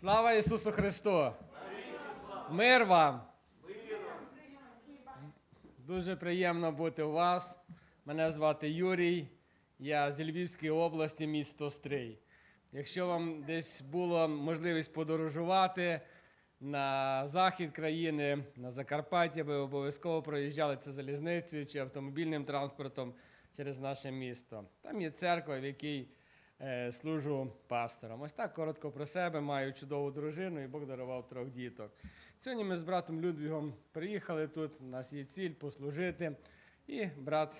Слава Ісусу Христу! Мир вам! Дуже приємно бути у вас. Мене звати Юрій. Я з Львівської області, місто Стрий. Якщо вам десь була можливість подорожувати на захід країни, на Закарпаття, ви обов'язково проїжджали це залізницею чи автомобільним транспортом через наше місто. Там є церква, в якій служу пастором. Ось так коротко про себе. Маю чудову дружину і Бог дарував трьох діток. Сьогодні ми з братом Людвігом приїхали тут. У нас є ціль послужити. І брат,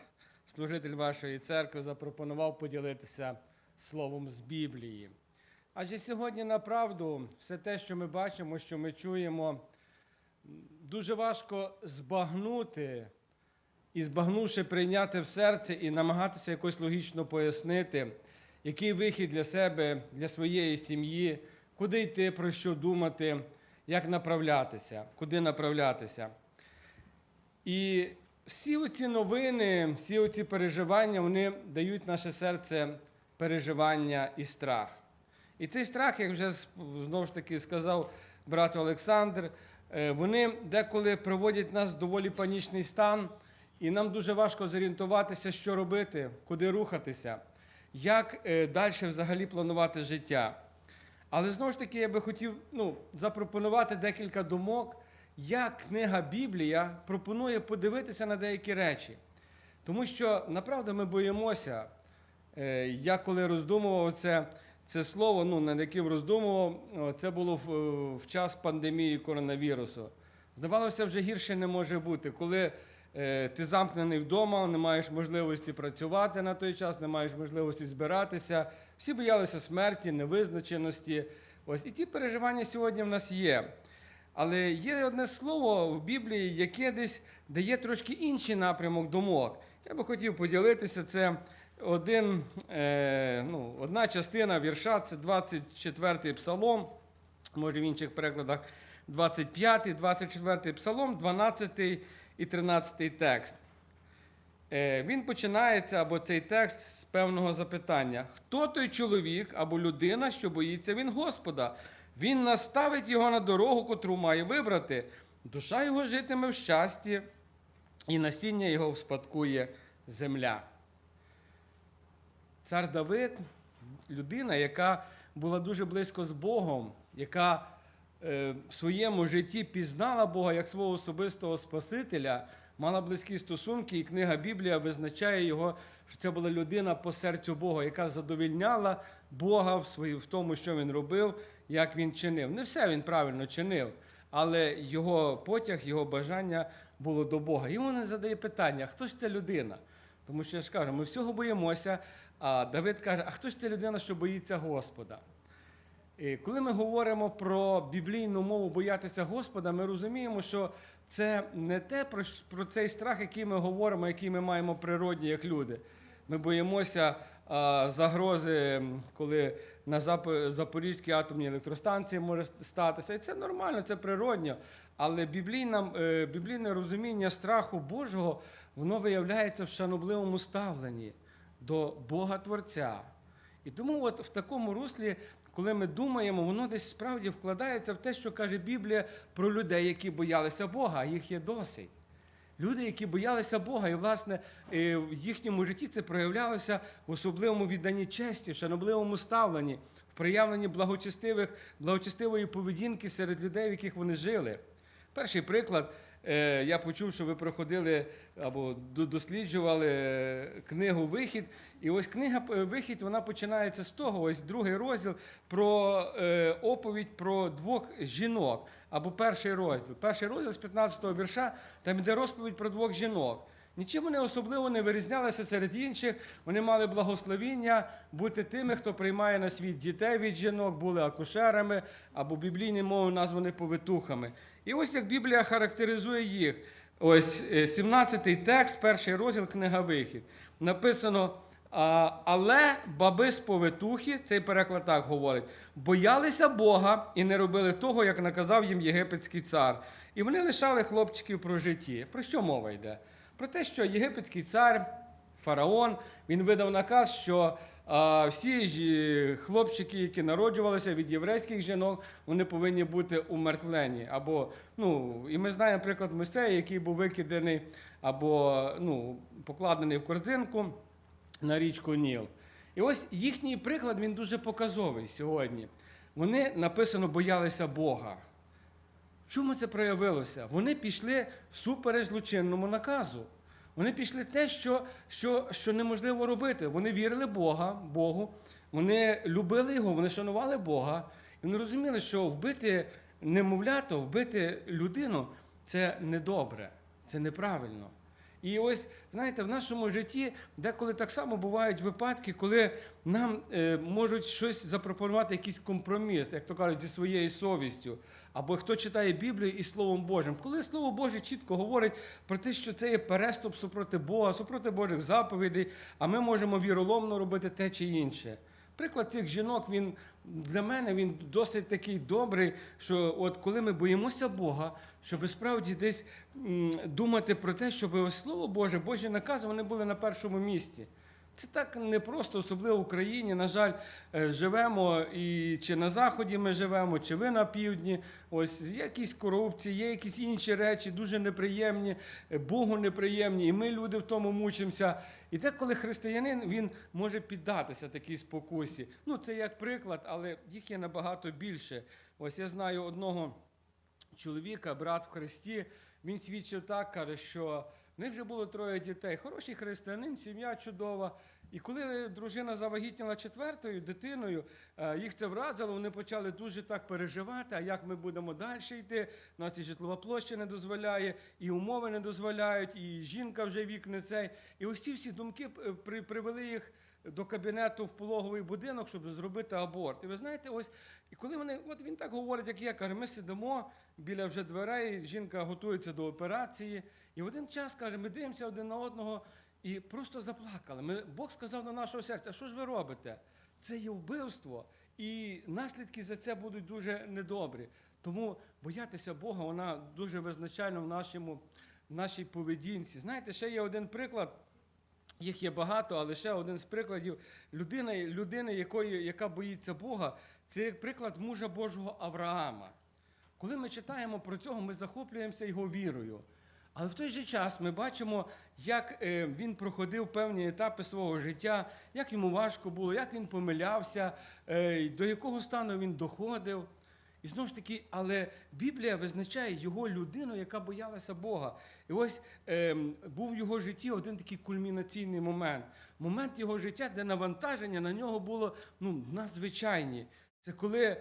служитель вашої церкви, запропонував поділитися словом з Біблії. Адже сьогодні направду все те, що ми бачимо, що ми чуємо, дуже важко збагнути і збагнувши прийняти в серце і намагатися якось логічно пояснити, який вихід для себе, для своєї сім'ї, куди йти, про що думати, як направлятися, куди направлятися. І всі оці новини, всі оці переживання, вони дають наше серце переживання і страх. І цей страх, як вже знову ж таки сказав брат Олександр, е, вони деколи приводять нас в доволі панічний стан, і нам дуже важко зорієнтуватися, що робити, куди рухатися, як далі взагалі планувати життя. Але знову ж таки, я би хотів ну, запропонувати декілька думок, як книга Біблія пропонує подивитися на деякі речі. Тому що направду ми боїмося. Е, Я коли роздумував це, це слово, ну, над яким роздумував, це було в, в час пандемії коронавірусу. Здавалося, вже гірше не може бути, коли е, ти замкнений вдома, не маєш можливості працювати на той час, не маєш можливості збиратися. Всі боялися смерті, невизначеності. Ось і ті переживання сьогодні в нас є. Але є одне слово в Біблії, яке десь дає трошки інший напрямок думок. Я би хотів поділитися це. Один, е, ну, одна частина вірша, це 24-й псалом, може в інших перекладах 25-й, 24-й псалом, 12-й і 13-й текст. Е, він починається або цей текст з певного запитання: хто той чоловік або людина, що боїться він Господа? Він наставить його на дорогу, котру має вибрати. Душа його житиме в щасті, і насіння його вспадкує земля. Цар Давид людина, яка була дуже близько з Богом, яка в своєму житті пізнала Бога як свого особистого Спасителя, мала близькі стосунки, і книга Біблія визначає його, що це була людина по серцю Бога, яка задовільняла Бога в, свої, в тому, що він робив, як він чинив. Не все він правильно чинив, але його потяг, його бажання було до Бога. Йому не задає питання, хто ж ця людина? Тому що я ж кажу, ми всього боїмося. А Давид каже: а хто ж ця людина, що боїться Господа? Коли ми говоримо про біблійну мову боятися Господа, ми розуміємо, що це не те про, про цей страх, який ми говоримо, який ми маємо природні, як люди. Ми боїмося а, загрози, коли на Запорізькій атомній електростанції може статися. І це нормально, це природньо. Але біблійна, е, біблійне розуміння страху Божого, воно виявляється в шанобливому ставленні до Бога Творця. І тому от в такому руслі, коли ми думаємо, воно десь справді вкладається в те, що каже Біблія про людей, які боялися Бога, а їх є досить. Люди, які боялися Бога, і, власне, е, в їхньому житті це проявлялося в особливому відданні честі, в шанобливому ставленні, в проявленні благочестивих, благочестивої поведінки серед людей, в яких вони жили. Перший приклад, я почув, що ви проходили або досліджували е, книгу Вихід. І ось книга е, Вихід вона починається з того, ось другий розділ про е, оповідь про двох жінок. Або перший розділ. Перший розділ з 15-го вірша, там йде розповідь про двох жінок. Нічим вони особливо не вирізнялися серед інших. Вони мали благословіння бути тими, хто приймає на світ дітей від жінок, були акушерами або біблійною мовою названі повитухами. І ось як Біблія характеризує їх. Ось е, 17-й текст, перший розділ, книга Вихід. Написано. Але баби з повитухи, цей переклад так говорить, боялися Бога і не робили того, як наказав їм єгипетський цар. І вони лишали хлопчиків про житті. Про що мова йде? Про те, що єгипетський цар, фараон, він видав наказ, що А всі ж е, хлопчики, які народжувалися від єврейських жінок, вони повинні бути умертвлені. Або, ну, і ми знаємо приклад Мойсея, який був викиданий або ну, покладений в корзинку на річку Ніл. І ось їхній приклад він дуже показовий сьогодні. Вони написано боялися Бога. Чому це проявилося? Вони пішли всупереч злочинному наказу. Вони пішли те, що, що, що неможливо робити. Вони вірили Бога, Богу, вони любили Його, вони шанували Бога. І вони розуміли, що вбити немовлято, вбити людину це недобре, це неправильно. І ось, знаєте, в нашому житті деколи так само бувають випадки, коли нам е, можуть щось запропонувати, якийсь компроміс, як то кажуть, зі своєю совістю. Або хто читає Біблію і Словом Божим. Коли Слово Боже чітко говорить про те, що це є переступ супроти Бога, супроти Божих заповідей, а ми можемо віроломно робити те чи інше. Приклад цих жінок, він для мене він досить такий добрий, що от коли ми боїмося Бога, щоб справді десь думати про те, щоб Слово Боже, Божі накази, вони були на першому місці. Це так непросто, особливо в Україні. На жаль, е, живемо і чи на заході ми живемо, чи ви на півдні. Ось якісь корупції, є якісь інші речі, дуже неприємні, е, Богу неприємні, і ми люди в тому мучимося. І деколи християнин він може піддатися такій спокусі. Ну, це як приклад, але їх є набагато більше. Ось я знаю одного чоловіка, брат в Христі, він свідчив так, каже, що в них вже було троє дітей. Хороший християнин, сім'я чудова. І коли дружина завагітніла четвертою дитиною, е, їх це вразило, вони почали дуже так переживати, а як ми будемо далі йти. У нас і житлова площа не дозволяє, і умови не дозволяють, і жінка вже вік не цей. І ось ці всі думки е, привели їх до кабінету в пологовий будинок, щоб зробити аборт. І ви знаєте, ось і коли вони, от він так говорить, як я каже, ми сидимо біля вже дверей, жінка готується до операції, і в один час каже, ми дивимося один на одного і просто заплакали. Ми, Бог сказав до нашого серця, що ж ви робите? Це є вбивство, і наслідки за це будуть дуже недобрі. Тому боятися Бога, вона дуже визначальна в, нашому, в нашій поведінці. Знаєте, ще є один приклад. Їх є багато, але ще один з прикладів людини, людини якої, яка боїться Бога, це як приклад мужа Божого Авраама. Коли ми читаємо про цього, ми захоплюємося його вірою. Але в той же час ми бачимо, як е, він проходив певні етапи свого життя, як йому важко було, як він помилявся, е, до якого стану він доходив. І знову ж таки, але Біблія визначає його людину, яка боялася Бога. І ось е, був в його житті один такий кульмінаційний момент. Момент його життя, де навантаження на нього було ну, надзвичайні. Це коли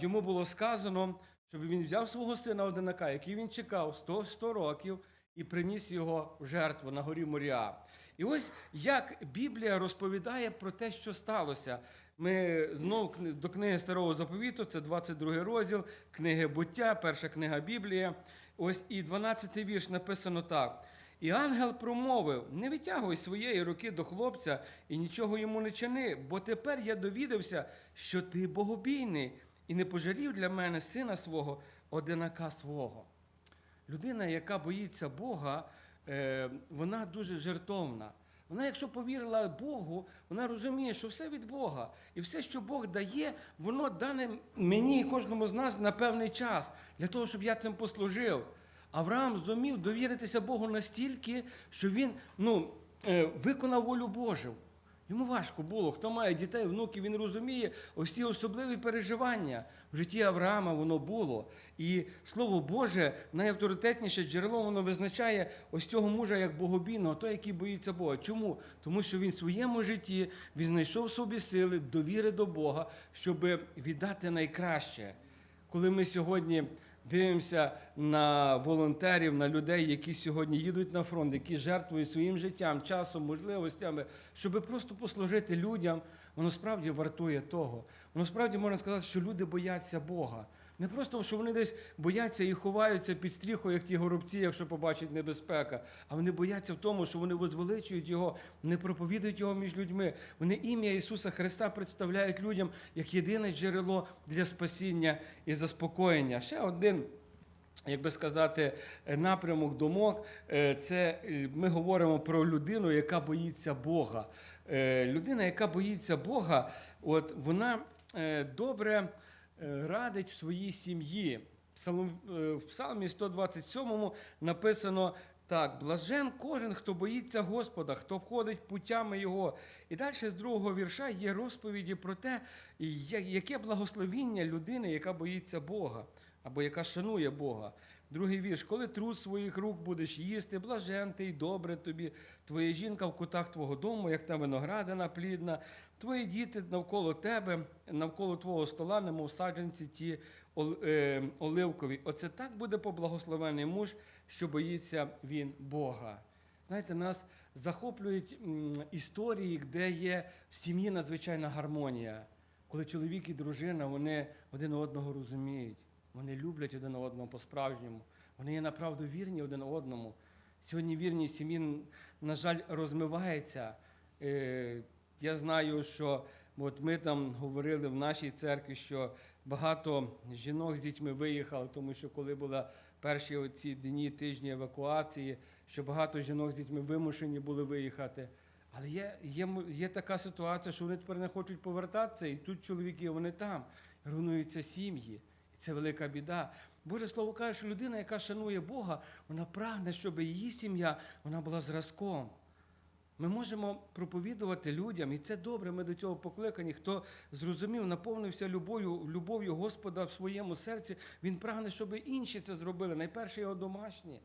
йому було сказано, щоб він взяв свого сина одинака, який він чекав 100, 100 років, і приніс його в жертву на горі Моріа. І ось як Біблія розповідає про те, що сталося. Ми знову до книги Старого Заповіту, це 22 розділ, книги буття, перша книга Біблія. Ось і 12 вірш написано так. І ангел промовив: не витягуй своєї руки до хлопця і нічого йому не чини, бо тепер я довідався, що ти богобійний, і не пожалів для мене сина свого, одинака свого. Людина, яка боїться Бога, е, вона дуже жертовна. Вона, якщо повірила Богу, вона розуміє, що все від Бога. І все, що Бог дає, воно дане мені і кожному з нас на певний час, для того, щоб я цим послужив. Авраам зумів довіритися Богу настільки, що він ну, е, виконав волю Божу. Йому важко було. Хто має дітей, внуків, він розуміє ось ці особливі переживання. В житті Авраама воно було. І Слово Боже, найавторитетніше джерело, воно визначає ось цього мужа як богобійного, той, який боїться Бога. Чому? Тому що він в своєму житті він знайшов собі сили, довіри до Бога, щоб віддати найкраще. Коли ми сьогодні дивимося на волонтерів, на людей, які сьогодні їдуть на фронт, які жертвують своїм життям, часом, можливостями, щоб просто послужити людям, воно справді вартує того. Воно справді можна сказати, що люди бояться Бога. Не просто, що вони десь бояться і ховаються під стріхою, як ті горобці, якщо побачать небезпека, а вони бояться в тому, що вони возвеличують його, не проповідують його між людьми. Вони ім'я Ісуса Христа представляють людям як єдине джерело для спасіння і заспокоєння. Ще один як би сказати, напрямок думок, е, це е, ми говоримо про людину, яка боїться Бога. е, людина, яка боїться Бога, от вона добре радить в своїй сім'ї. Е, в Псалмі 127 написано так: блажен кожен, хто боїться Господа, хто входить путями Його. І далі з другого вірша є розповіді про те, яке благословіння людини, яка боїться Бога або яка шанує Бога. Другий вірш, коли труд своїх рук будеш їсти, блажен ти й добре тобі, твоя жінка в кутах твого дому, як та виноградина плідна, твої діти навколо тебе, навколо твого стола, немов саджанці ті е, оливкові. Оце так буде поблагословений муж, що боїться він Бога. Знаєте, нас захоплюють історії, де є в сім'ї надзвичайна гармонія, коли чоловік і дружина вони один одного розуміють, вони люблять один одного по-справжньому, вони є направду вірні один одному. Сьогодні вірність сім'ї, на жаль, розмивається. Я знаю, що от ми там говорили в нашій церкві, що багато жінок з дітьми виїхали, тому що коли були перші ці дні тижні евакуації, що багато жінок з дітьми вимушені були виїхати. Але є, є, є така ситуація, що вони тепер не хочуть повертатися, і тут чоловіки, вони там, руйнуються сім'ї. І це велика біда. Боже Слово каже, що людина, яка шанує Бога, вона прагне, щоб її сім'я вона була зразком. Ми можемо проповідувати людям, і це добре, ми до цього покликані. Хто зрозумів, наповнився любов'ю, любов'ю Господа в своєму серці, він прагне, щоб інші це зробили. Найперше його домашні.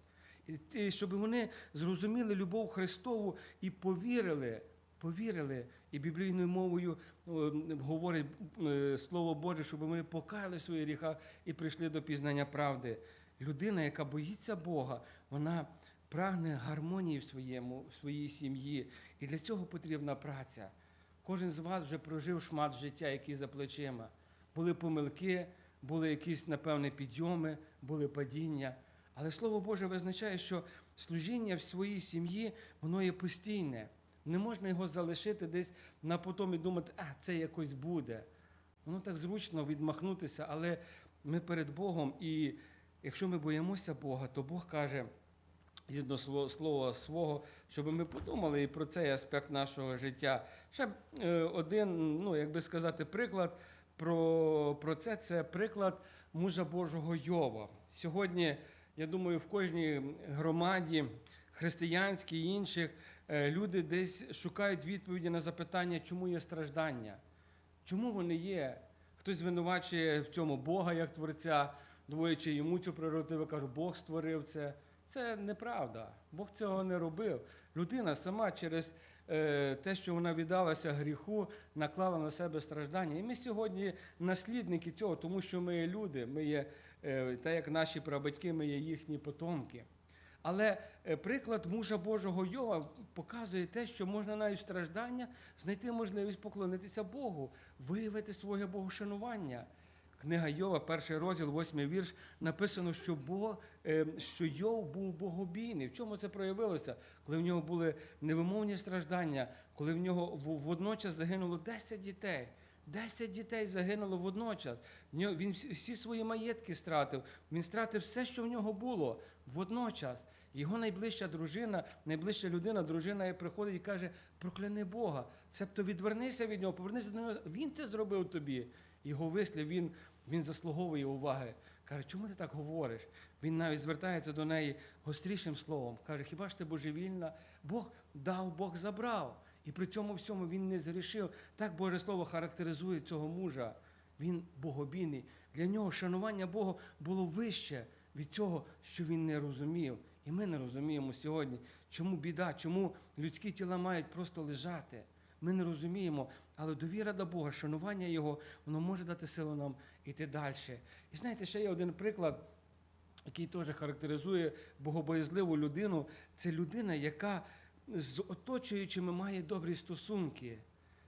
І щоб вони зрозуміли любов Христову і повірили, повірили. І біблійною мовою говорить е, Слово Боже, щоб вони покаяли в своїх гріхах і прийшли до пізнання правди. Людина, яка боїться Бога, вона прагне гармонії в, своєму, в своїй сім'ї. І для цього потрібна праця. Кожен з вас вже прожив шмат життя, який за плечима. Були помилки, були якісь, напевне, підйоми, були падіння. Але Слово Боже визначає, що служіння в своїй сім'ї, воно є постійне. Не можна його залишити десь на потом і думати, а це якось буде. Воно так зручно відмахнутися, але ми перед Богом, і якщо ми боїмося Бога, то Бог каже, згідно слова, свого, щоб ми подумали і про цей аспект нашого життя. Ще е, один, ну як би сказати, приклад про, про це це приклад мужа Божого Йова. Сьогодні, я думаю, в кожній громаді, християнській і інших, е, люди десь шукають відповіді на запитання, чому є страждання, чому вони є. Хтось звинувачує в цьому Бога як творця, двоючи йому цю прерогативу, кажу, Бог створив це. Це неправда. Бог цього не робив. Людина сама через е, те, що вона віддалася гріху, наклала на себе страждання. І ми сьогодні наслідники цього, тому що ми є люди, ми є, е, так як наші прабатьки, ми є їхні потомки. Але е, приклад мужа Божого Йова показує те, що можна навіть страждання знайти можливість поклонитися Богу, виявити своє богошанування. Книга Йова, перший розділ, восьмий вірш, написано, що, Бог, е, що Йов був богобійний. В чому це проявилося? Коли в нього були невимовні страждання, коли в нього водночас загинуло 10 дітей. 10 дітей загинуло водночас. Він всі- свої маєтки стратив. Він стратив все, що в нього було водночас. Його найближча дружина, найближча людина, дружина приходить і каже: прокляни Бога. Себто відвернися від нього, повернися до нього. Він це зробив тобі. Його вислів він, він заслуговує уваги. Каже, чому ти так говориш? Він навіть звертається до неї гострішим словом. Каже, хіба ж ти божевільна? Бог дав, Бог забрав. І при цьому всьому він не зрішив. Так Боже Слово характеризує цього мужа. Він богобійний. Для нього шанування Бога було вище від цього, що він не розумів. І ми не розуміємо сьогодні, чому біда, чому людські тіла мають просто лежати. Ми не розуміємо, але довіра до Бога, шанування Його, воно може дати силу нам йти далі. І знаєте, ще є один приклад, який теж характеризує богобоязливу людину. Це людина, яка з оточуючими має добрі стосунки.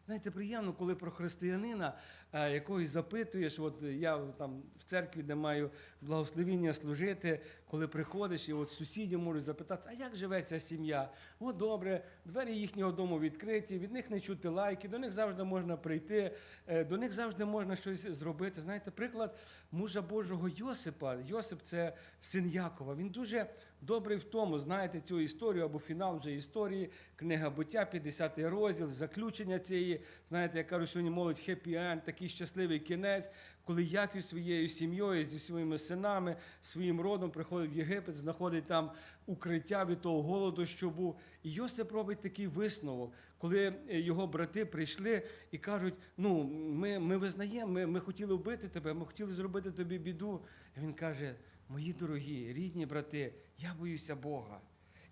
Знаєте, приємно, коли про християнина якогось запитуєш, от я там в церкві, де маю благословіння служити, коли приходиш, і от сусіді можуть запитати, а як живе ця сім'я? О, добре, двері їхнього дому відкриті, від них не чути лайки, до них завжди можна прийти, е, до них завжди можна щось зробити. Знаєте, приклад мужа Божого Йосипа. Йосип це син Якова. Він дуже Добрий в тому, знаєте цю історію або фінал вже історії, книга буття, 50 розділ, заключення цієї, знаєте, я кажу, сьогодні молодь хеппі енд, такий щасливий кінець, коли Яків своєю сім'єю, зі своїми синами, своїм родом приходить в Єгипет, знаходить там укриття від того голоду, що був. І Йосип робить такий висновок, коли е, його брати прийшли і кажуть: ну, ми, ми визнаємо, ми, ми хотіли вбити тебе, ми хотіли зробити тобі біду. І він каже: мої дорогі, рідні брати, я боюся Бога.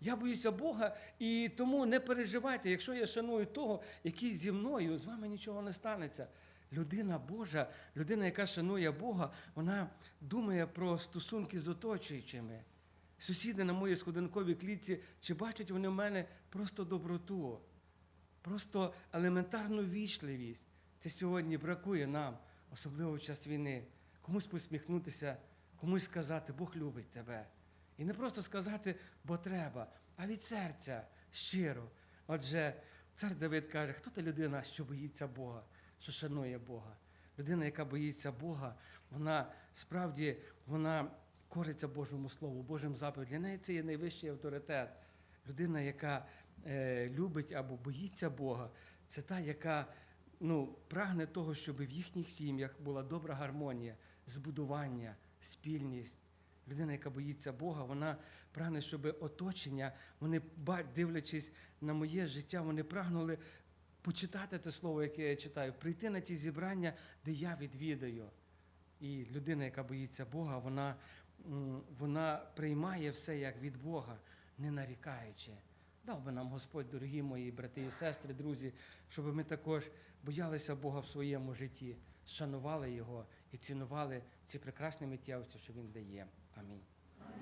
Я боюся Бога, і тому не переживайте, якщо я шаную того, який зі мною, з вами нічого не станеться. Людина Божа, людина, яка шанує Бога, вона думає про стосунки з оточуючими. Сусіди на моїй сходинковій клітці, чи бачать вони в мене просто доброту, просто елементарну вічливість. Це сьогодні бракує нам, особливо в час війни. Комусь посміхнутися, комусь сказати, Бог любить тебе. І не просто сказати, бо треба, а від серця щиро. Отже, цар Давид каже, хто та людина, що боїться Бога, що шанує Бога? Людина, яка боїться Бога, вона справді вона кориться Божому Слову, Божим заповідь. Для неї це є найвищий авторитет. Людина, яка е, любить або боїться Бога, це та, яка ну, прагне того, щоб в їхніх сім'ях була добра гармонія, збудування, спільність. Людина, яка боїться Бога, вона прагне, щоб оточення, вони дивлячись на моє життя, вони прагнули почитати те слово, яке я читаю, прийти на ті зібрання, де я відвідаю. І людина, яка боїться Бога, вона, вона приймає все як від Бога, не нарікаючи. Дав би нам Господь, дорогі мої брати і сестри, друзі, щоб ми також боялися Бога в своєму житті, шанували Його і цінували ці прекрасні миттєвості, що Він дає. Амінь.